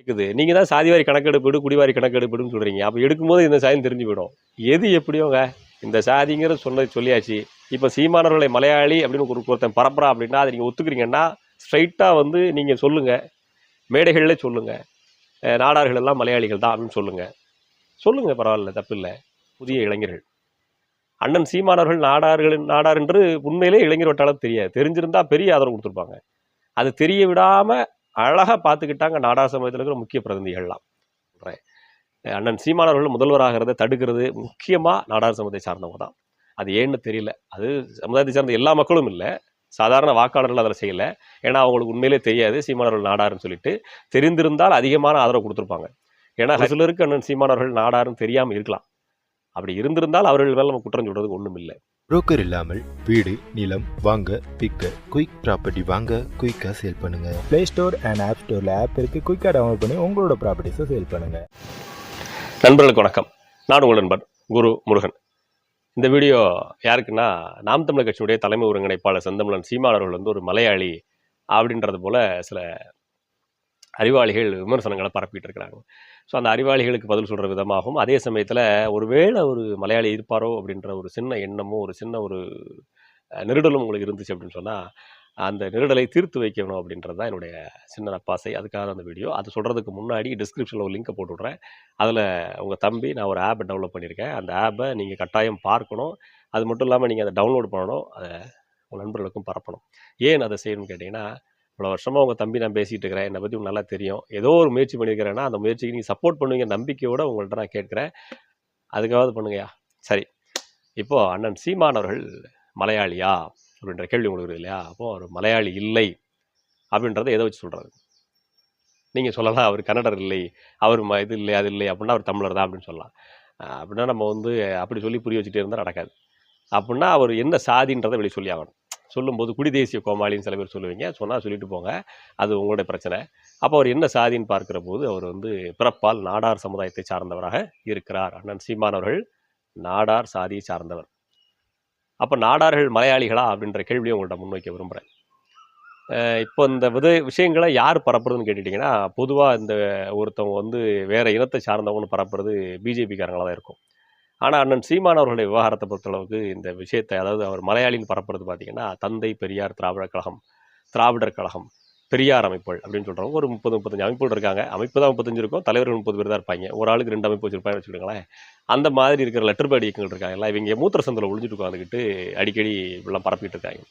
கேட்குது நீங்கள் தான் சாதிவாரி கணக்கெடுப்பிடு குடிவாரி கணக்கெடுப்புன்னு சொல்கிறீங்க அப்போ எடுக்கும்போது இந்த சாதி தெரிஞ்சு போயிடும் எது எப்படியோங்க? இந்த சாதிங்கிற சொன்னது சொல்லியாச்சு. இப்போ சீமானவர்களை மலையாளி அப்படின்னு ஒரு ஒருத்தன் பரப்புறா அப்படின்னா அதை நீங்கள் ஒத்துக்கிறீங்கன்னா ஸ்ட்ரைட்டாக வந்து நீங்கள் சொல்லுங்கள் மேடைகளில் சொல்லுங்கள் நாடார்கள் எல்லாம் மலையாளிகள் தான் அப்படின்னு சொல்லுங்கள் சொல்லுங்கள் பரவாயில்ல தப்பில்லை. புதிய இளைஞர்கள். அண்ணன் சீமானவர்கள் நாடார்கள் நாடார் என்று உண்மையிலே இளைஞர் வட்டாளம் தெரியாது. தெரிஞ்சிருந்தால் பெரிய ஆதரவு கொடுத்துருப்பாங்க. அது தெரிய விடாமல் அழகாக பார்த்துக்கிட்டாங்க நாடார் சமூகத்தில் இருக்கிற முக்கிய பிரதிநிதிகள்லாம். சொல்கிறேன் அண்ணன் சீமானவர்கள் முதல்வராகிறத தடுக்கிறது முக்கியமாக நாடார் சமூகத்தை சார்ந்தவங்க தான். அது ஏன்னு தெரியல. அது சமுதாயத்தை சார்ந்த எல்லா மக்களும் இல்லை. சாதாரண வாக்காளர்கள் அதில் செய்யலை. ஏன்னா அவங்களுக்கு உண்மையிலே தெரியாது. சீமானவர்கள் நாடாருன்னு சொல்லிட்டு தெரிந்திருந்தால் அதிகமான ஆதரவு கொடுத்துருப்பாங்க. ஏன்னா சிலருக்கு அண்ணன் சீமானவர்கள் நாடாருன்னு தெரியாமல் இருக்கலாம். அப்படி இருந்திருந்தால் அவர்கள் மேலே நம்ம குற்றம் சொல்றதுக்கு ஒன்றும் இல்லை புரோக்கர் இல்லாமல் வீடு நிலம் வாங்க விற்க குயிக் ப்ராப்பர்ட்டி வாங்க குயிக்காக சேல் பண்ணுங்க. ப்ளே ஸ்டோர் அண்ட் ஆப் ஸ்டோரில் ஆப் இருக்குது குயிக்காக டவுன்லோட் பண்ணி உங்களோட ப்ராப்பர்ட்டிஸை சேல் பண்ணுங்கள் நண்பர்களுக்கு வணக்கம். நான் உங்கள் நண்பன் குரு முருகன். இந்த வீடியோ யாருக்குன்னா நாம் தமிழர் கட்சியுடைய தலைமை ஒருங்கிணைப்பாளர் செந்தமிழன் சீமாளர்கள் வந்து ஒரு மலையாளி அப்படின்றது போல சில அறிவாளிகள் விமர்சனங்களை பரப்பிட்டு இருக்கிறாங்க. ஸோ அந்த அறிவாளிகளுக்கு பதில் சொல்கிற விதமாகவும் அதே சமயத்தில் ஒருவேளை ஒரு மலையாளி இருப்பாரோ அப்படின்ற ஒரு சின்ன எண்ணமும் ஒரு சின்ன ஒரு நெருடலும் உங்களுக்கு இருந்துச்சு அப்படின்னு சொன்னால் அந்த நெருடலை தீர்த்து வைக்கணும் அப்படின்றது தான் என்னுடைய சின்ன நப்பாசை அதுக்காக அந்த வீடியோ. அது சொல்கிறதுக்கு முன்னாடி டிஸ்கிரிப்ஷனில் ஒரு லிங்கை போட்டு விட்றேன் அதில் உங்கள் தம்பி நான் ஒரு ஆப்பை டெவலப் பண்ணியிருக்கேன். அந்த ஆப்பை நீங்கள் கட்டாயம் பார்க்கணும். அது மட்டும் இல்லாமல் நீங்கள் அதை டவுன்லோட் பண்ணணும். அதை உங்கள் நண்பர்களுக்கும் பரப்பணும். ஏன் அதை செய்யணும்னு கேட்டிங்கன்னா இவ்வளோ வருஷமாக உங்கள் தம்பி நான் பேசிகிட்டு இருக்கிறேன். என்னை பற்றி உங்களுக்கு நல்லா தெரியும். ஏதோ ஒரு முயற்சி பண்ணியிருக்கிறேன்னா அந்த முயற்சிக்கு நீங்கள் சப்போர்ட் பண்ணுவீங்க நம்பிக்கையோடு உங்கள்கிட்ட நான் கேட்குறேன். அதுக்காவது பண்ணுங்கய்யா. சரி. இப்போது அண்ணன் சீமானவர்கள் மலையாளியா? அப்படின்ற கேள்வி உங்களுக்கு இல்லையா? அப்போது அவர் மலையாளி இல்லை. அப்படின்றத எதை வச்சு சொல்கிறாரு நீங்கள் சொல்லலாம் அவர் கன்னடர் இல்லை. அவர் ம இது இல்லை அது இல்லை அப்படின்னா அவர் தமிழர் தான் அப்படின்னு சொல்லலாம். அப்படின்னா நம்ம வந்து அப்படி சொல்லி புரிய வச்சுட்டே இருந்தால் நடக்காது. அப்படின்னா அவர் என்ன சாதின்றதை வெளியே சொல்லி ஆகணும். சொல்லும்போது குடி தேசிய கோமாளின்னு சில பேர் சொல்லுவீங்க. சொன்னால் சொல்லிட்டு போங்க. அது உங்களுடைய பிரச்சனை. அப்போ அவர் என்ன சாதின்னு பார்க்குற போது அவர் வந்து பிறப்பால் நாடார் சமுதாயத்தை சார்ந்தவராக இருக்கிறார். அண்ணன் சீமானவர்கள் நாடார் சாதியை சார்ந்தவர். அப்போ நாடார்கள் மலையாளிகளா அப்படின்ற கேள்வியை உங்கள்கிட்ட முன்வைக்க விரும்புகிறேன் இப்போ இந்த வித விஷயங்களை யார் பரப்புறதுன்னு கேட்டுட்டிங்கன்னா பொதுவாக இந்த ஒருத்தவங்க வந்து வேறு இனத்தை சார்ந்தவங்கன்னு பரப்புறது பிஜேபிக்காரங்களாக தான் இருக்கும். ஆனால் அண்ணன் சீமான் அவர்களுடைய விவகாரத்தை பொறுத்தளவுக்கு இந்த விஷயத்தை அதாவது அவர் மலையாளின்னு பரப்புறது பார்த்தீங்கன்னா தந்தை பெரியார் திராவிடர் கழகம் திராவிடர் கழகம் பெரியார் அமைப்புகள் அப்படின்னு சொல்கிறவங்க ஒரு முப்பது முப்பத்தஞ்சு அமைப்புகள் இருக்காங்க. அமைப்பு தான் முப்பத்தஞ்சு இருக்கும். தலைவர்கள் முப்பது பேர் தான் இருப்பாங்க. ஒரு ஆளுக்கு ரெண்டு அமைப்பு வச்சுருப்பாங்க வச்சுக்கோங்களேன். அந்த மாதிரி இருக்கிற லெட்டர் பேட் இயக்கங்கள் இருக்காங்கல்ல இவங்க மூத்திர சந்தில் ஒழிஞ்சிட்டு உட்காந்துக்கிட்டு அடிக்கடி இப்படிலாம் பரப்பிட்டு இருக்காங்க.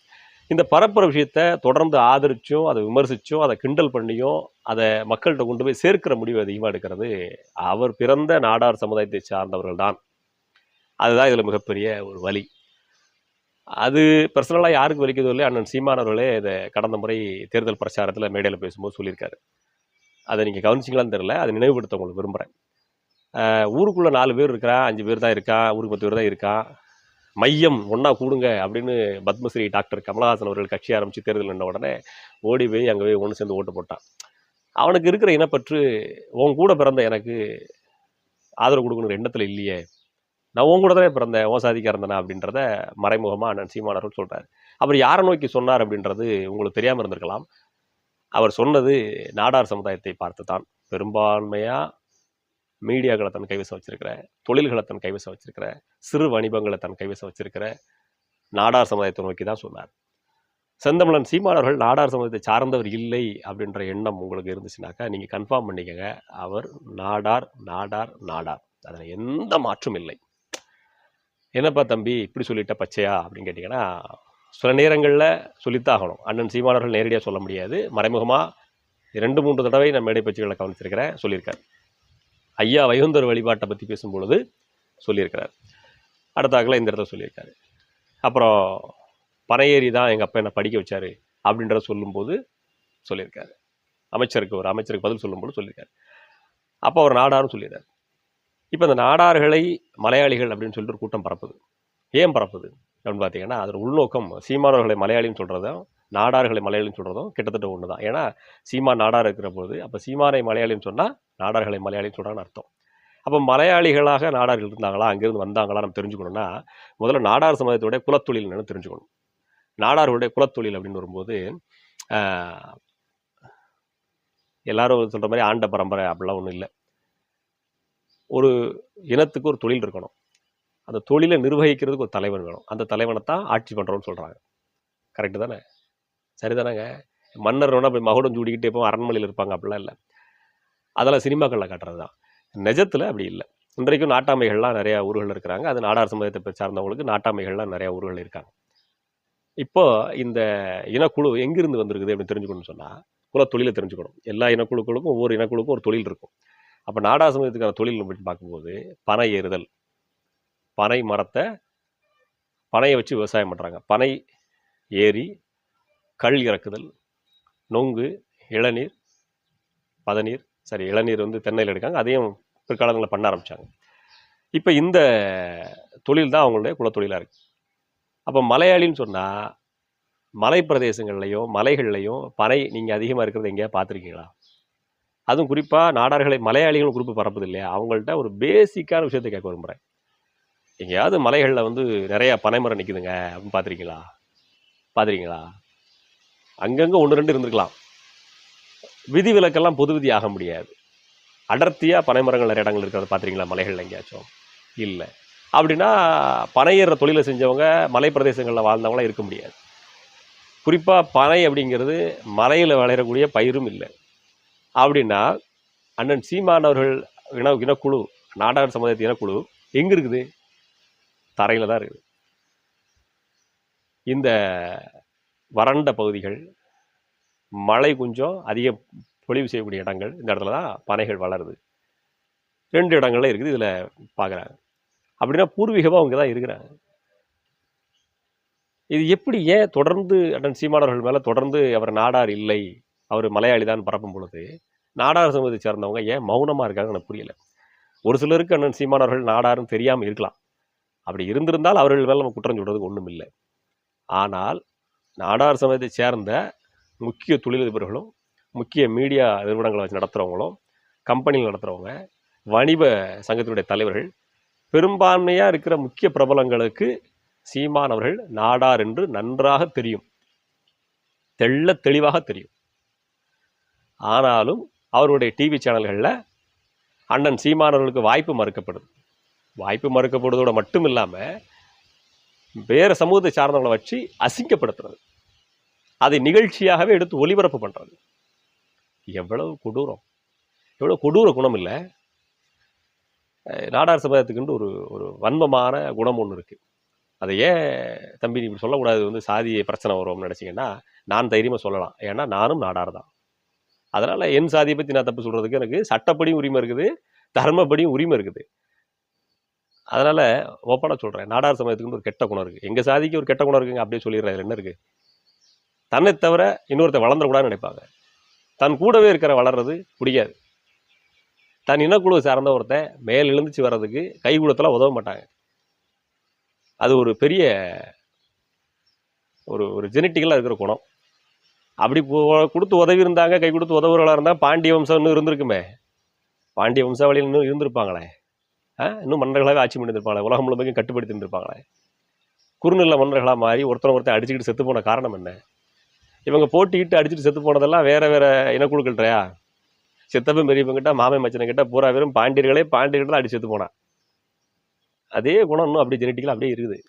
இந்த பரப்புற விஷயத்த தொடர்ந்து ஆதரிச்சும் அதை விமர்சிச்சும் அதை கிண்டல் பண்ணியும் அதை மக்கள்கிட்ட கொண்டு போய் சேர்க்கிற முடிவு அதிகமாக எடுக்கிறது அவர் பிறந்த நாடார் சமுதாயத்தை சார்ந்தவர்கள் தான் அதுதான் இதில் மிகப்பெரிய ஒரு வலி. அது பர்சனலாக யாருக்கு வலிக்குதோ இல்லையா அண்ணன் சீமானவர்களே இதை கடந்த முறை தேர்தல் பிரச்சாரத்தில் மேடையில் பேசும்போது சொல்லியிருக்காரு. அதை நீங்கள் கவனிச்சிங்களான்னு தெரில அதை நினைவுபடுத்த உங்களுக்கு விரும்புகிறேன் ஊருக்குள்ளே நாலு பேர் இருக்கிறா அஞ்சு பேர் தான் இருக்கா ஊருக்கு பத்து பேர் தான் இருக்கா மையம் ஒன்றா கூடுங்க அப்படின்னு பத்மஸ்ரீ டாக்டர் கமலஹாசன் அவர்கள் கட்சி ஆரம்பித்து தேர்தல் நின்ற உடனே ஓடி போய் அங்கே போய் ஒன்று சேர்ந்து ஓட்டு போட்டான். அவனுக்கு இருக்கிற இனப்பற்று உன் கூட பிறந்த எனக்கு ஆதரவு கொடுக்கணுங்கிற எண்ணத்தில் இல்லையே. நான் உன் கூட தானே பிறந்தேன் ஓ அப்படின்றத மறைமுகமாக அண்ணன் சீமானவர்கள் சொல்கிறார் அவர் யாரை நோக்கி சொன்னார் அப்படின்றது உங்களுக்கு தெரியாமல் இருந்திருக்கலாம். அவர் சொன்னது நாடார் சமுதாயத்தை பார்த்து தான் பெரும்பான்மையாக மீடியாக்களை தன் கைவசம் வச்சிருக்கிற தொழில்களை தன் கைவசம் வச்சிருக்கிற சிறு வணிபங்களை தன் கைவசம் வச்சிருக்கிற நாடார் சமுதாயத்தை நோக்கி தான் சொன்னார். செந்தமிழன் சீமானவர்கள் நாடார் சமுதாயத்தை சார்ந்தவர் இல்லை அப்படின்ற எண்ணம் உங்களுக்கு இருந்துச்சுனாக்கா நீங்கள் கன்ஃபார்ம் பண்ணிக்கங்க. அவர் நாடார் நாடார் நாடார். அதில் எந்த மாற்றும் இல்லை. என்னப்பா தம்பி இப்படி சொல்லிட்ட பச்சையா அப்படின்னு கேட்டிங்கன்னா சில நேரங்களில் சொல்லித்தான் ஆகணும் அண்ணன் சீமானவர்கள் நேரடியாக சொல்ல முடியாது. மறைமுகமாக ரெண்டு மூன்று தடவை நான் மேடை பச்சைகளை கவனிச்சிருக்கிறேன் சொல்லியிருக்கார். ஐயா வைகுந்தர் வழிபாட்டை பற்றி பேசும்பொழுது சொல்லியிருக்கிறார். அடுத்தாக்கில் இந்த இடத்துல சொல்லியிருக்காரு. அப்புறம் பனையேறி தான் எங்கள் அப்பா என்னை படிக்க வச்சாரு அப்படின்றத சொல்லும்போது சொல்லியிருக்காரு. அமைச்சருக்கு ஒரு அமைச்சருக்கு பதில் சொல்லும்போது சொல்லியிருக்காரு. அப்போ அவர் நாடாரும் சொல்லிடுறாரு இப்போ இந்த நாடார்களை மலையாளிகள் அப்படின்னு சொல்லிட்டு ஒரு கூட்டம் பரப்புது. ஏன் பரப்புது அப்படின்னு பார்த்தீங்கன்னா அதோட உள்நோக்கம். சீமானவர்களை மலையாளின்னு சொல்கிறதும் நாடார்களை மலையாளின்னு சொல்கிறதும் கிட்டத்தட்ட ஒன்று தான் ஏன்னா சீமா நாடார் இருக்கிற போது அப்போ சீமானை மலையாளின்னு சொன்னால் நாடார்களை மலையாளின்னு சொல்கிறான்னு அர்த்தம். அப்போ மலையாளிகளாக நாடார்கள் இருந்தாங்களா அங்கேருந்து வந்தாங்களா நம்ம தெரிஞ்சுக்கணும்னா முதல்ல நாடார் சமுதாயத்தோடைய குலத்தொழில் தெரிஞ்சுக்கணும். நாடார்களுடைய குலத்தொழில் அப்படின்னு வரும்போது எல்லாரும் சொல்கிற மாதிரி ஆண்ட பரம்பரை அப்படிலாம் ஒன்றும் இல்லை. ஒரு இனத்துக்கு ஒரு தொழில் இருக்கணும். அந்த தொழிலை நிர்வகிக்கிறதுக்கு ஒரு தலைவன் வேணும். அந்த தலைவனை தான் ஆட்சி பண்ணுறோன்னு சொல்கிறாங்க கரெக்டு தானே? சரிதானேங்க? மன்னர் வேணால் போய் மகுடம் சூடிக்கிட்டு எப்போ அரண்மனையில் இருப்பாங்க அப்படிலாம் இல்லை. அதெல்லாம் சினிமாக்களில் காட்டுறது தான் நிஜத்தில் அப்படி இல்லை. இன்றைக்கும் நாட்டாமைகள்லாம் நிறையா ஊர்கள் இருக்கிறாங்க. அது நாடார் சமுதாயத்தை சார்ந்தவங்களுக்கு நாட்டாமைகள்லாம் நிறையா ஊர்கள் இருக்காங்க. இப்போ இந்த இனக்குழு எங்கிருந்து வந்திருக்குது அப்படின்னு தெரிஞ்சுக்கணும்னு சொன்னால் குல தொழிலை தெரிஞ்சுக்கணும். எல்லா இனக்குழுக்களுக்கும் ஒவ்வொரு இனக்குழுக்கும் ஒரு தொழில் இருக்கும். அப்போ நாடா சமூகத்துக்கான தொழில் அப்படின்னு பார்க்கும்போது பனை ஏறுதல். பனை மரத்தை பனையை வச்சு விவசாயம் பண்ணுறாங்க பனை ஏரி கல் இறக்குதல் நொங்கு இளநீர் பதநீர் சரி இளநீர் வந்து தென்னையில் எடுக்காங்க. அதையும் பிற்காலங்களில் பண்ண ஆரம்பித்தாங்க இப்போ இந்த தொழில் தான் அவங்களுடைய குலத்தொழிலாக இருக்குது அப்போ மலையாளின்னு சொன்னால் மலை பிரதேசங்கள்லையும் மலைகள்லையும் பனை நீங்கள் அதிகமாக இருக்கிறத எங்கேயா பார்த்துருக்கீங்களா? அதுவும் குறிப்பாக நாடார்களை மலையாளிகள் குரூப் பரப்புது இல்லையா அவங்கள்ட்ட ஒரு பேசிக்கான விஷயத்தை கேட்க விரும்புகிறேன் எங்கேயாவது மலைகளில் வந்து நிறையா பனைமரம் நிற்குதுங்க அப்படின்னு பார்த்துருக்கீங்களா? பார்த்துருக்கீங்களா? அங்கங்கே ஒன்று ரெண்டு இருந்திருக்கலாம். விதிவிலக்கெல்லாம் பொது விதி ஆக முடியாது. அடர்த்தியாக பனைமரங்கள் நிறைய இடங்கள் இருக்கிறத பார்த்துருக்கீங்களா? மலைகளில் எங்கேயாச்சும். இல்லை. அப்படின்னா பனை ஏறுற தொழிலை செஞ்சவங்க மலை பிரதேசங்களில் வாழ்ந்தவங்களாம் இருக்க முடியாது. குறிப்பாக பனை அப்படிங்கிறது மலையில் விளையக்கூடிய பயிரும் இல்லை. அப்படின்னா அண்ணன் சீமானவர்கள் இன இனக்குழு நாடார் சமுதாயத்து இனக்குழு எங்கே இருக்குது? தரையில் தான் இருக்குது. இந்த வறண்ட பகுதிகள் மழை கொஞ்சம் அதிக பொழிவு செய்யக்கூடிய இடங்கள் இந்த இடத்துல தான் பனைகள் வளருது. ரெண்டு இடங்கள்ல இருக்குது இதில் பார்க்குறாங்க அப்படின்னா பூர்வீகமாக அவங்க தான் இருக்கிறாங்க. இது எப்படி ஏன் தொடர்ந்து அண்ணன் சீமானவர்கள் மேலே தொடர்ந்து அவர் நாடார் இல்லை? அவர் மலையாளி தான் பரப்பும் பொழுது நாடார் சமூகத்தை சேர்ந்தவங்க ஏன் மௌனமாக இருக்காங்க எனக்கு புரியல. ஒரு சிலருக்கு அண்ணன் சீமானவர்கள் நாடாருன்னு தெரியாமல் இருக்கலாம். அப்படி இருந்திருந்தால் அவர்கள் மேலே நம்ம குற்றம் சொல்கிறதுக்கு ஒன்றும் இல்லை ஆனால் நாடார் சமூகத்தை சேர்ந்த முக்கிய தொழிலதிபர்களும் முக்கிய மீடியா நிறுவனங்களை வச்சு நடத்துகிறவங்களும் கம்பெனிகள் நடத்துகிறவங்க வணிப சங்கத்தினுடைய தலைவர்கள் பெரும்பான்மையாக இருக்கிற முக்கிய பிரபலங்களுக்கு சீமான் அவர்கள் நாடார் என்று நன்றாக தெரியும். தெள்ள தெளிவாக தெரியும். ஆனாலும் அவருடைய டிவி சேனல்களில் அண்ணன் சீமானவர்களுக்கு வாய்ப்பு மறுக்கப்படுது. வாய்ப்பு மறுக்கப்படுவதோடு மட்டும் இல்லாமல் வேறு சமூகத்தை சார்ந்தவங்களை வச்சு அசிங்கப்படுத்துறது. அதை நிகழ்ச்சியாகவே எடுத்து ஒளிபரப்பு பண்ணுறது எவ்வளவு கொடூரம். எவ்வளோ கொடூர குணம் இல்லை. நாடார் சமுதாயத்துக்குன்னு ஒரு ஒரு வன்மமான குணம் ஒன்று இருக்குது அதை ஏன் தம்பி நீ இப்படி சொல்லக்கூடாது? வந்து சாதிய பிரச்சனை வரும்னு நினச்சிங்கன்னா நான் தைரியமாக சொல்லலாம். ஏன்னா நானும் நாடார் தான். அதனால் என் சாதியை பற்றி நான் தப்பு சொல்கிறதுக்கு எனக்கு சட்டப்படியும் உரிமை இருக்குது தர்மப்படியும் உரிமை இருக்குது. அதனால் ஓப்பனாக சொல்கிறேன் நாடார் சமயத்துக்கு ஒரு கெட்ட குணம் இருக்குது எங்கள் சாதிக்கு ஒரு கெட்ட குணம் இருக்குங்க அப்படியே சொல்லிடுறேன். என்ன இருக்குது தன்னை தவிர இன்னொருத்த வளர்ந்துடக்கூடாதுன்னு நினைப்பாங்க. தன் கூடவே இருக்கிற வளர்றது பிடிக்காது. தன் இனக்குழுவை சார்ந்த ஒருத்தன் மேல் எழுந்துச்சு வர்றதுக்கு கைகூடத்தில் உதவ மாட்டாங்க. அது ஒரு பெரிய ஒரு ஒரு ஜெனட்டிக்கலாக இருக்கிற குணம். அப்படி போ- கொடுத்து உதவி இருந்தாங்க கை கொடுத்து உதவுறவளாக இருந்தால் பாண்டிய வம்சம் இன்னும் இருந்திருக்குமே. பாண்டிய வம்சாவளியில் இன்னும் இருந்திருப்பாங்களே. ஆ இன்னும் மன்னர்களாகவே ஆட்சி பண்ணியிருப்பாங்களே உலகம் முழுமைக்கும் கட்டுப்படுத்தி இருந்திருப்பாங்களே. குறுநில மன்னர்களாக மாறி ஒருத்தனை ஒருத்தன் அடிச்சுக்கிட்டு செத்து போன காரணம் என்ன? இவங்க போட்டிக்கிட்டு அடிச்சுட்டு செத்து போனதெல்லாம் வேறு வேறு இனக்குழுக்கள்றையா சித்தப்பன் பெரியப்பங்கிட்ட மாமன் மச்சனங்கிட்ட பூரா வெறும் பாண்டியர்களே பாண்டியர்கள் தான் அடிச்சு செத்து போனான் அதே குணம் இன்னும் அப்படியே ஜெனட்டிக்கலாம் அப்படியே இருக்குது.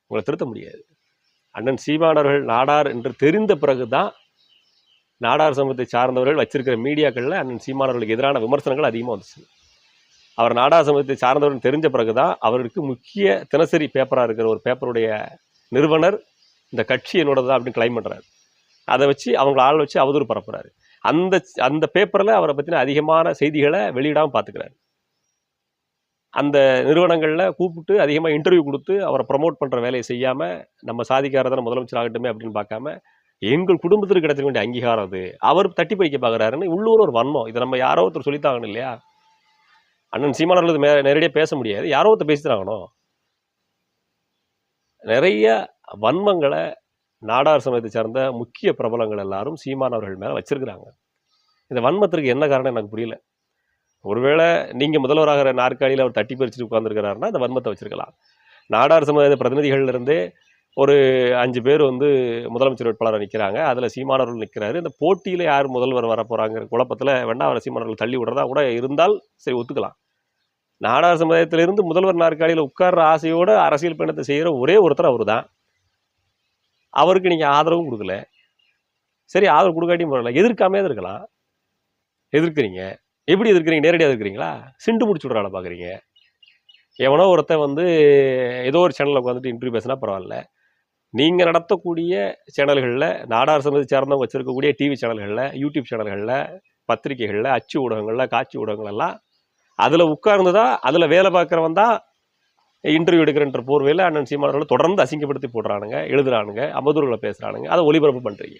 உங்களை திருத்த முடியாது. அண்ணன் சீமானவர்கள் நாடார் என்று தெரிந்த பிறகு தான் நாடார் சமூகத்தை சார்ந்தவர்கள் வச்சிருக்கிற மீடியாக்களில் அண்ணன் சீமானவர்களுக்கு எதிரான விமர்சனங்கள் அதிகமாக வந்துச்சு. அவர் நாடார் சமூகத்தை சார்ந்தவர்கள் தெரிஞ்ச பிறகு தான் அவருக்கு முக்கிய தினசரி பேப்பராக இருக்கிற ஒரு பேப்பருடைய நிறுவனர் இந்த கட்சி என்னோட தான் அப்படின்னு கிளைம் பண்ணுறாரு அதை வச்சு அவங்கள ஆள் வச்சு அவதூறு பரப்புகிறாரு அந்த அந்த பேப்பரில் அவரை பற்றின அதிகமான செய்திகளை வெளியிடாமல் பார்த்துக்கிறாரு. அந்த நிறுவனங்களில் கூப்பிட்டு அதிகமாக இன்டர்வியூ கொடுத்து அவரை ப்ரமோட் பண்ணுற வேலையை செய்யாமல் நம்ம சாதிக்காரதான முதலமைச்சர் ஆகட்டுமே அப்படின்னு பார்க்காம எங்கள் குடும்பத்திற்கு கிடைச்சிக்க வேண்டிய அங்கீகாரம் அது. அவர் தட்டி பறிக்க பார்க்குறாருன்னு உள்ளூர் ஒரு வன்மம். இதை நம்ம யாரோ ஒருத்தர் சொல்லித்தாகணும் இல்லையா? அண்ணன் சீமானவர்கள் மே நேரடியாக பேச முடியாது. யாரோ ஒருத்தர் பேசித்தாகணும் நிறைய வன்மங்களை நாடார் சமயத்தை சார்ந்த முக்கிய பிரபலங்கள் எல்லாரும் சீமானவர்கள் மேலே வச்சிருக்கிறாங்க. இந்த வன்மத்திற்கு என்ன காரணம் எனக்கு புரியல. ஒருவேளை நீங்கள் முதல்வராகிற நாற்காலியில் அவர் தட்டி பறிச்சுட்டு உட்காந்துருக்கிறாருன்னா அந்த வன்மத்தை வச்சுருக்கலாம். நாடார் சமுதாய பிரதிநிதிகள்லேருந்து ஒரு அஞ்சு பேர் வந்து முதலமைச்சர் வேட்பாளராக நிற்கிறாங்க அதில் சீமானவர்கள் நிற்கிறாரு இந்த போட்டியில் யார் முதல்வர் வர போகிறாங்கிற குழப்பத்தில் வேண்டாம் அவரை சீமானவர்கள் தள்ளி விடுறதா கூட இருந்தால் சரி ஒத்துக்கலாம். நாடார் சமுதாயத்திலிருந்து முதல்வர் நாற்காலியில் உட்கார்ற ஆசையோடு அரசியல் பயணத்தை செய்கிற ஒரே ஒருத்தர் அவர் தான் அவருக்கு நீங்கள் ஆதரவும் கொடுக்கல. சரி ஆதரவு கொடுக்காட்டியும் பரவாயில்ல. எதிர்க்காமே இருக்கலாம். எதிர்க்கிறீங்க. எப்படி எதிர்க்கிறீங்க? நேரடியாக எதிர்க்கிறீங்களா? சிண்டு முடிச்சு விட்றால பார்க்குறீங்க எவனோ ஒருத்தன் வந்து ஏதோ ஒரு சேனலில் உட்காந்துட்டு இன்டர்வியூ பேசினா பரவாயில்ல. நீங்கள் நடத்தக்கூடிய சேனல்களில் நாடார் சமதி சார்ந்தவங்க வச்சுருக்கக்கூடிய டிவி சேனல்களில் யூடியூப் சேனல்களில் பத்திரிகைகளில் அச்சு ஊடகங்களில் காட்சி ஊடகங்கள் எல்லாம் அதில் உட்கார்ந்து தான் அதில் வேலை பார்க்குறவன் தான் இன்டர்வியூ எடுக்கிறன்ற போர்வையில் அண்ணன் சீமானவர்களை தொடர்ந்து அசிங்கப்படுத்தி போடுறானுங்க எழுதுறானுங்க அமதூர்களை பேசுகிறானுங்க அதை ஒளிபரப்பு பண்ணுறீங்க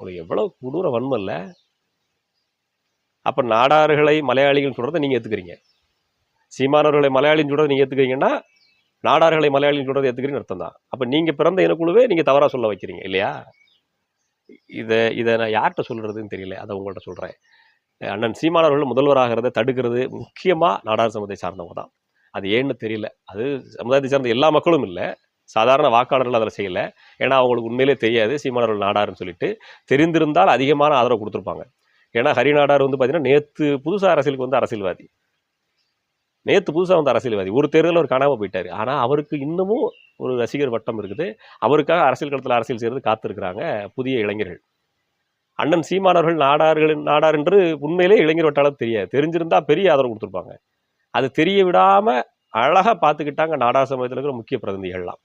உங்களுக்கு எவ்வளோ கொடூர வன்மை இல்லை? அப்போ நாடார்களை மலையாளிகள் சொல்கிறத நீங்கள் ஏற்றுக்கிறீங்க சீமானவர்களை மலையாளின்னு சொல்கிறத நீங்கள் ஏற்றுக்கிறீங்கன்னா நாடார்களை மலையாளின்னு சொல்கிறத ஏற்றுக்கிறீங்கன்னு அர்த்தம் தான் அப்போ நீங்கள் பிறந்த இனக்குழுவே நீங்கள் தவறாக சொல்ல வைக்கிறீங்க இல்லையா? இதை இதை நான் யார்கிட்ட சொல்கிறதுன்னு தெரியல அதை உங்கள்கிட்ட சொல்கிறேன் அண்ணன் சீமானவர்கள் முதல்வராகிறத தடுக்கிறது முக்கியமாக நாடார் சமுதாயத்தை சார்ந்தவங்க தான். அது ஏன்னு தெரியல. அது சமுதாயத்தை சார்ந்த எல்லா மக்களும் இல்லை. சாதாரண வாக்காளர்கள் அதில் செய்யலை. ஏன்னா அவங்களுக்கு உண்மையிலே தெரியாது. சீமானவர்கள் நாடாருன்னு சொல்லிட்டு தெரிந்திருந்தால் அதிகமான ஆதரவு கொடுத்துருப்பாங்க. ஏன்னா ஹரி நாடார் வந்து பார்த்தீங்கன்னா நேற்று புதுசாக அரசியலுக்கு வந்து அரசியல்வாதி. நேற்று புதுசாக வந்து அரசியல்வாதி. ஒரு தேர்தலில் அவர் காணாமல் போயிட்டார். ஆனால் அவருக்கு இன்னமும் ஒரு ரசிகர் வட்டம் இருக்குது. அவருக்காக அரசியல் களத்தில் அரசியல் செய்கிறது காத்திருக்கிறாங்க புதிய இளைஞர்கள். அண்ணன் சீமானவர்கள் நாடார்கள் நாடார் என்று உண்மையிலே இளைஞர் வட்டாளம் தெரியாது. தெரிஞ்சிருந்தால் பெரிய ஆதரவு கொடுத்துருப்பாங்க. அது தெரிய விடாமல் அழகாக பார்த்துக்கிட்டாங்க நாடார் சமூகத்தில் இருக்கிற முக்கிய பிரதிநிதிகள்லாம்.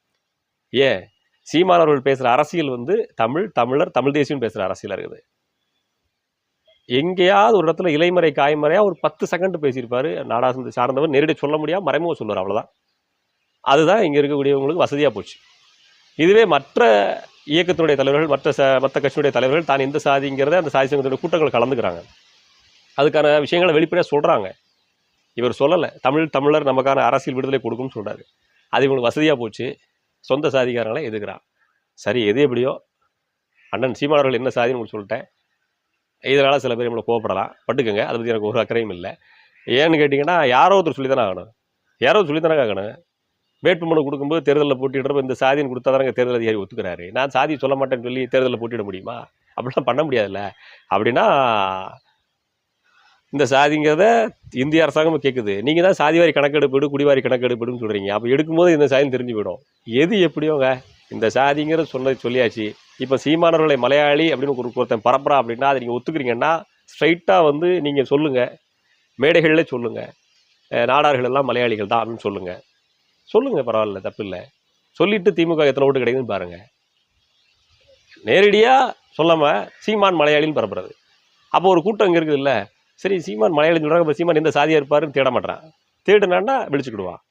ஏன்? சீமானவர்கள் பேசுகிற அரசியல் வந்து தமிழ் தமிழர் தமிழ் தேசியம் பேசுகிற அரசியலாக இருக்குது. எங்கேயாவது ஒரு இடத்துல இலைமறை காய்மறையாக ஒரு பத்து செகண்ட் பேசியிருப்பார். நாடாசத்தை சார்ந்தவர் நேரடி சொல்ல முடியாமல் மறைமுக சொல்லுவார் அவ்வளோதான் அதுதான் இங்கே இருக்கக்கூடியவங்களுக்கு வசதியாக போச்சு. இதுவே மற்ற இயக்கத்தினுடைய தலைவர்கள் மற்ற ச மற்ற கட்சியினுடைய தலைவர்கள் தான் எந்த சாதிங்கிறத அந்த சாதி சங்கத்தினுடைய கூட்டங்கள் கலந்துக்கிறாங்க. அதுக்கான விஷயங்களை வெளிப்படையாக சொல்கிறாங்க இவர் சொல்லலை. தமிழ் தமிழர் நமக்கான அரசியல் விடுதலை கொடுக்கும்னு சொல்கிறாரு அது இவங்களுக்கு வசதியாக போச்சு. சொந்த சாதிகாரங்களை எதுக்குறான் சரி எது எப்படியோ? அண்ணன் சீமானவர்கள் என்ன சாதின்னு உங்களுக்கு சொல்லிட்டேன். இதனால் சில பேர் நம்மளை கோவப்படலாம். பட்டுக்கங்க அதை பற்றி எனக்கு ஒரு அக்கறையும் இல்லை. ஏன்னு கேட்டிங்கன்னா யாரோ ஒருத்தர் சொல்லி தானே ஆகணும். யாரோ ஒரு சொல்லி தானே ஆகணும் வேட்புமனு கொடுக்கும்போது தேர்தலில் போட்டிடுறப்ப இந்த சாதின்னு கொடுத்தா தானே தேர்தல் அதிகாரி ஒத்துக்கிறாரு. நான் சாதி சொல்ல மாட்டேன்னு சொல்லி தேர்தலில் போட்டிட முடியுமா? அப்படிலாம் பண்ண முடியாதுல்ல. அப்படின்னா இந்த சாதிங்கிறத இந்திய அரசாங்கமும் கேட்குது நீங்கள் தான் சாதிவாரி கணக்கெடுப்பிடு குடிவாரி கணக்கெடுப்பிடுன்னு சொல்கிறீங்க அப்போ எடுக்கும்போது இந்த சாதின்னு தெரிஞ்சு போயிடும். எது எப்படியோங்க? இந்த சாதிங்கிறது சொன்னது சொல்லியாச்சு. இப்போ சீமானவர்களை மலையாளி அப்படின்னு ஒரு ஒருத்தன் பரப்புறா அப்படின்னா அதை நீங்கள் ஒத்துக்கிறீங்கன்னா ஸ்ட்ரைட்டாக வந்து நீங்கள் சொல்லுங்கள் மேடைகளில் சொல்லுங்கள் நாடார்கள் எல்லாம் மலையாளிகள் தான் அப்படின்னு சொல்லுங்கள் சொல்லுங்கள் பரவாயில்ல தப்பு இல்லை சொல்லிவிட்டு திமுக எத்தனை ஓட்டு கிடைக்குதுன்னு பாருங்கள் நேரடியாக சொல்லாமல் சீமான் மலையாளின்னு பரப்புறது. அப்போ ஒரு கூட்டம் இங்கே இருக்குது இல்லை சரி சீமான் மலையாளின்னு சொல்கிறாங்க இப்போ சீமான் எந்த சாதியாக இருப்பாருன்னு தேட மாட்டேறான் தேடுனான்னா விழிச்சுக்கிடுவான்.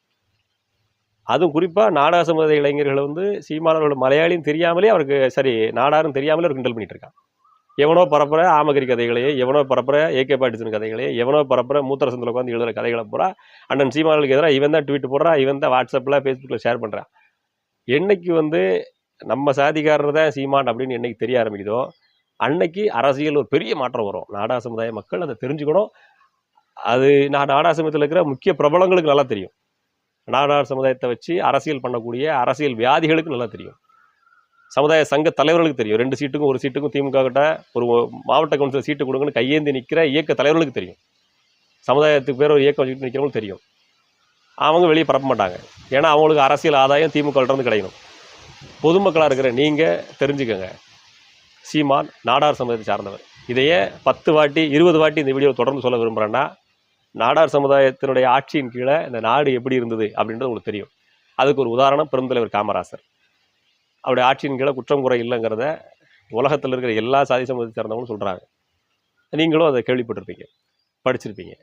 அதுவும் குறிப்பாக நாடக சமுதாய இளைஞர்களை வந்து சீமானவர்கள் மலையாளியும் தெரியாமலே அவருக்கு சரி நாடாருன்னு தெரியாமலே அவர் கிண்டல் பண்ணிகிட்டு இருக்கான் எவனோ பரப்புற ஆமகிரி கதைகளையே எவனோ பரப்புற ஏகே பாட்டிசன் கதைகளையே எவனோ பரப்புற மூத்தரசந்தில் உட்காந்து எழுதுகிற கதைகளை பூரா அண்ணன் சீமானவர்களுக்கு எதிராக இவன் தான் ட்வீட் போடுறான் இவன் தான் வாட்ஸ்அப்பில் ஃபேஸ்புக்கில் ஷேர் பண்ணுறான் என்னைக்கு வந்து நம்ம சாதிக்காரர் தான் சீமான் அப்படின்னு என்னைக்கு தெரிய ஆரம்பிக்குதோ அன்னைக்கு அரசியல் ஒரு பெரிய மாற்றம் வரும். நாடா சமுதாய மக்கள் அதை தெரிஞ்சுக்கணும். அது நான் நாடா சமூகத்தில் இருக்கிற முக்கிய பிரபலங்களுக்கு நல்லா தெரியும். நாடார் சமுதாயத்தை வச்சு அரசியல் பண்ணக்கூடிய அரசியல் வியாதிகளுக்கு நல்லா தெரியும். சமுதாய சங்க தலைவர்களுக்கு தெரியும். ரெண்டு சீட்டுக்கும் ஒரு சீட்டுக்கும் திமுக கிட்ட ஒரு மாவட்ட கவுன்சிலர் சீட்டு கொடுங்கன்னு கையேந்தி நிற்கிற இயக்க தலைவர்களுக்கு தெரியும். சமுதாயத்துக்கு பேர் ஒரு இயக்கம் வச்சுக்கிட்டு நிற்கிறவங்களுக்கு தெரியும். அவங்க வெளியே பரப்ப மாட்டாங்க. ஏன்னா அவங்களுக்கு அரசியல் ஆதாயம் திமுக கிடைக்கணும். பொதுமக்களாக இருக்கிற நீங்கள் தெரிஞ்சுக்கோங்க. சீமான் நாடார் சமுதாயத்தை சார்ந்தவர். இதையே பத்து வாட்டி இருபது வாட்டி இந்த வீடியோ தொடர்ந்து சொல்ல விரும்புகிறேன்னா நாடார் சமுதாயத்தினுடைய ஆட்சியின் கீழே இந்த நாடு எப்படி இருந்தது அப்படின்றது உங்களுக்கு தெரியும். அதுக்கு ஒரு உதாரணம் பெருந்தலைவர் காமராசர். அவருடைய ஆட்சியின் கீழே குற்றம் குறை இல்லைங்கிறத உலகத்தில் இருக்கிற எல்லா சாதி சமூகத்தை சேர்ந்தவங்களும் சொல்கிறாங்க நீங்களும் அதை கேள்விப்பட்டிருப்பீங்க படிச்சிருப்பீங்க.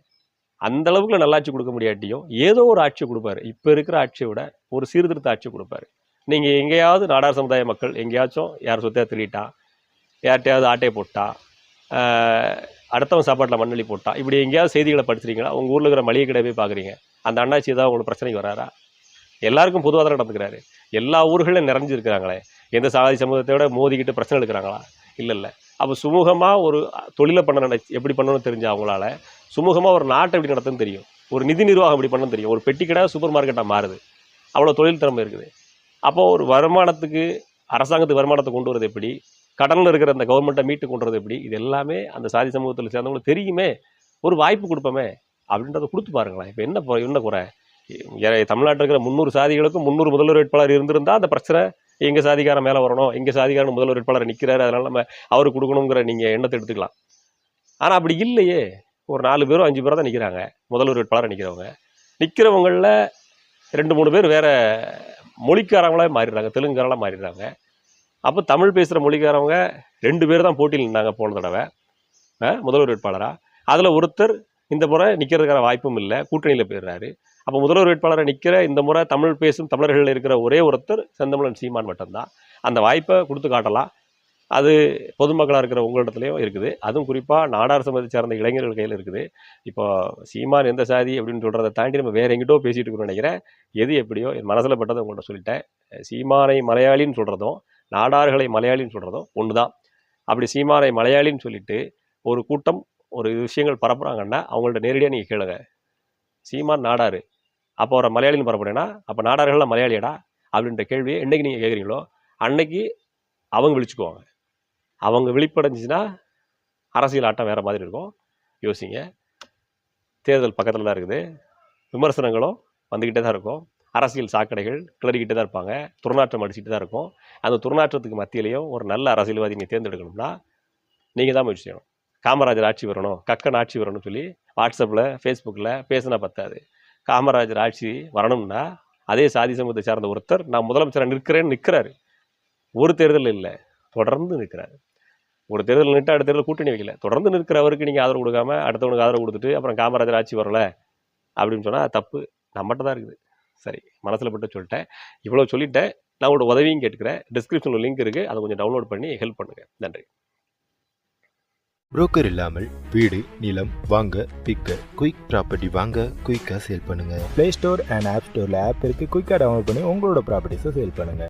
அந்த அளவுக்கு நல்லாட்சி கொடுக்க முடியாட்டியும் ஏதோ ஒரு ஆட்சி கொடுப்பாரு. இப்போ இருக்கிற ஆட்சியை விட ஒரு சீர்திருத்த ஆட்சி கொடுப்பாரு. நீங்கள் எங்கேயாவது நாடார் சமுதாய மக்கள் எங்கேயாச்சும் யார் சொத்தையா திருட்டா யார்கிட்டையாவது ஆட்டையை போட்டா அடுத்தவன் சாப்பாட்டில் மண்ணெளி போட்டான் இப்படி எங்கேயாவது செய்திகளை படிச்சிருக்கீங்களா? உங்கள் ஊரில் இருக்கிற மளிகை கடை போய் பார்க்குறீங்க. அந்த அண்ணாச்சி ஏதாவது உங்களுக்கு பிரச்சனைக்கு வராரா? எல்லாருக்கும் பொதுவாக தான் நடந்துக்கிறாரு. எல்லா ஊர்களிலும் நிறைஞ்சிருக்கிறாங்களே எந்த சாதி சமூகத்தை விட மோதிக்கிட்டு பிரச்சனை எடுக்கிறாங்களா? இல்லை இல்லை. அப்போ சுமூகமாக ஒரு தொழிலை பண்ண நினை எப்படி பண்ணணும்னு தெரிஞ்ச அவங்களால சுமூகமாக ஒரு நாட்டை எப்படி நடத்துன்னு தெரியும். ஒரு நிதி நிர்வாகம் எப்படி பண்ணணும்னு தெரியும். ஒரு பெட்டி கடை சூப்பர் மார்க்கெட்டாக மாறுது. அவ்வளோ தொழில் திறமை இருக்குது. அப்போது ஒரு வருமானத்துக்கு அரசாங்கத்துக்கு வருமானத்தை கொண்டு வரது எப்படி? கடனில் இருக்கிற அந்த கவர்மெண்ட்டை மீட்டு கொண்டுறது எப்படி? இது எல்லாமே அந்த சாதி சமூகத்தில் சேர்ந்தவங்களுக்கு தெரியுமே. ஒரு வாய்ப்பு கொடுப்போமே அப்படின்றத கொடுத்து பாருங்களேன். இப்போ என்ன என்ன குறை? தமிழ்நாட்டில் இருக்கிற முந்நூறு சாதிகளுக்கும் முந்நூறு முதல்வர் வேட்பாளர் இருந்திருந்தால் அந்த பிரச்சனை எங்கள் சாதிக்காரன் மேலே வரணும் எங்கள் சாதிக்காரன் முதல்வர் வேட்பாளர் நிற்கிறாரு அதனால் நம்ம அவருக்கு கொடுக்கணுங்கிற நீங்கள் எண்ணத்தை எடுத்துக்கலாம். ஆனால் அப்படி இல்லையே. ஒரு நாலு பேரும் அஞ்சு பேரும் தான் நிற்கிறாங்க முதல்வர் வேட்பாளர் நிற்கிறவங்க நிற்கிறவங்களில் ரெண்டு மூணு பேர் வேறு மொழிக்காரங்களாக மாறிடுறாங்க தெலுங்குக்காரங்களாக மாறிடுறாங்க. அப்போ தமிழ் பேசுகிற மொழிக்காரவங்க ரெண்டு பேர் தான் போட்டியில் நின்றாங்க போன தடவை. முதல்வர் வேட்பாளராக அதில் ஒருத்தர் இந்த முறை நிற்கிறதுக்கான வாய்ப்பும் இல்லை கூட்டணியில் போயிடுறாரு. அப்போ முதல்வர் வேட்பாளரை நிற்கிற இந்த முறை தமிழ் பேசும் தமிழர்கள் இருக்கிற ஒரே ஒருத்தர் செந்தமிழன் சீமான் மட்டும்தான். அந்த வாய்ப்பை கொடுத்து காட்டலாம். அது பொதுமக்களாக இருக்கிற உங்களிடத்துலையும் இருக்குது. அதுவும் குறிப்பாக நாடார் சமூகத்தை சார்ந்த இளைஞர்கள் கையில் இருக்குது. இப்போ சீமான் எந்த சாதி அப்படின்னு சொல்கிறத தாண்டி நம்ம வேற எங்கிட்டோ பேசிகிட்டு இருக்கிறோம் நினைக்கிறேன். எது எப்படியோ என் மனசில் பட்டதை உங்கள்கிட்ட சொல்லிட்டேன். சீமானை மலையாளின்னு சொல்கிறதும் நாடார்களை மலையாளின்னு சொல்கிறதும் ஒன்று தான் அப்படி சீமானை மலையாளின்னு சொல்லிட்டு ஒரு கூட்டம் ஒரு விஷயங்கள் பரப்புகிறாங்கன்னா அவங்கள்ட்ட நேரடியாக நீங்கள் கேளுங்க. சீமான் நாடார். அப்போ அவரை மலையாளின்னு பரப்புறேன்னா அப்போ நாடார்கள்லாம் மலையாளியடா? அப்படின்ற கேள்வியை என்றைக்கு நீங்கள் கேட்குறீங்களோ அன்னைக்கு அவங்க விழிச்சுக்குவாங்க. அவங்க விழிப்படைஞ்சிச்சின்னா அரசியல் ஆட்டம் வேறு மாதிரி இருக்கும். யோசிங்க. தேர்தல் பக்கத்தில் தான் இருக்குது. விமர்சனங்களும் வந்துக்கிட்டே தான் இருக்கும். அரசியல் சாக்கடைகள் கிளறிக்கிட்டே தான் இருப்பாங்க. துர்நாற்றம் அடிச்சுட்டு தான் இருக்கும். அந்த துர்நாற்றத்துக்கு மத்தியிலையும் ஒரு நல்ல அரசியல்வாதி நீங்கள் தேர்ந்தெடுக்கணும்னா நீங்கள் தான் முயற்சி செய்யணும். காமராஜர் ஆட்சி வரணும். கக்கன் ஆட்சி வரணும்னு சொல்லி வாட்ஸ்அப்பில் ஃபேஸ்புக்கில் பேசினா பத்தாது. காமராஜர் ஆட்சி வரணும்னா அதே சாதி சமூகத்தை சார்ந்த ஒருத்தர் நான் முதலமைச்சராக நிற்கிறேன்னு நிற்கிறாரு ஒரு தேர்தல் இல்லை. தொடர்ந்து நிற்கிறாரு. ஒரு தேர்தல் நின்று அடுத்த தேர்தல் கூட்டணி வைக்கல. தொடர்ந்து நிற்கிறவருக்கு நீங்கள் ஆதரவு கொடுக்காம அடுத்தவனுக்கு ஆதரவு கொடுத்துட்டு அப்புறம் காமராஜர் ஆட்சி வரல அப்படின்னு சொன்னால் தப்பு. நம்மகிட்ட தான் இருக்குது. சரி மனசில் பட்டு சொல்லிட்டேன். இவ்வளோ சொல்லிட்டேன். நான் உங்களோட உதவியும் கேட்டுக்கிறேன். டிஸ்கிரிப்ஷனில் லிங்க் இருக்குது அதை கொஞ்சம் டவுன்லோட் பண்ணி ஹெல்ப் பண்ணுங்கள் நன்றி. புரோக்கர் இல்லாமல் வீடு நிலம் வாங்க விற்க குயிக் ப்ராப்பர்ட்டி வாங்க குயிக்காக சேல் பண்ணுங்க. ப்ளே ஸ்டோர் அண்ட் ஆப் ஸ்டோரில் ஆப் இருக்குது குயிக்காக டவுன்லோட் பண்ணி உங்களோட ப்ராப்பர்ட்டிஸை சேல் பண்ணுங்கள்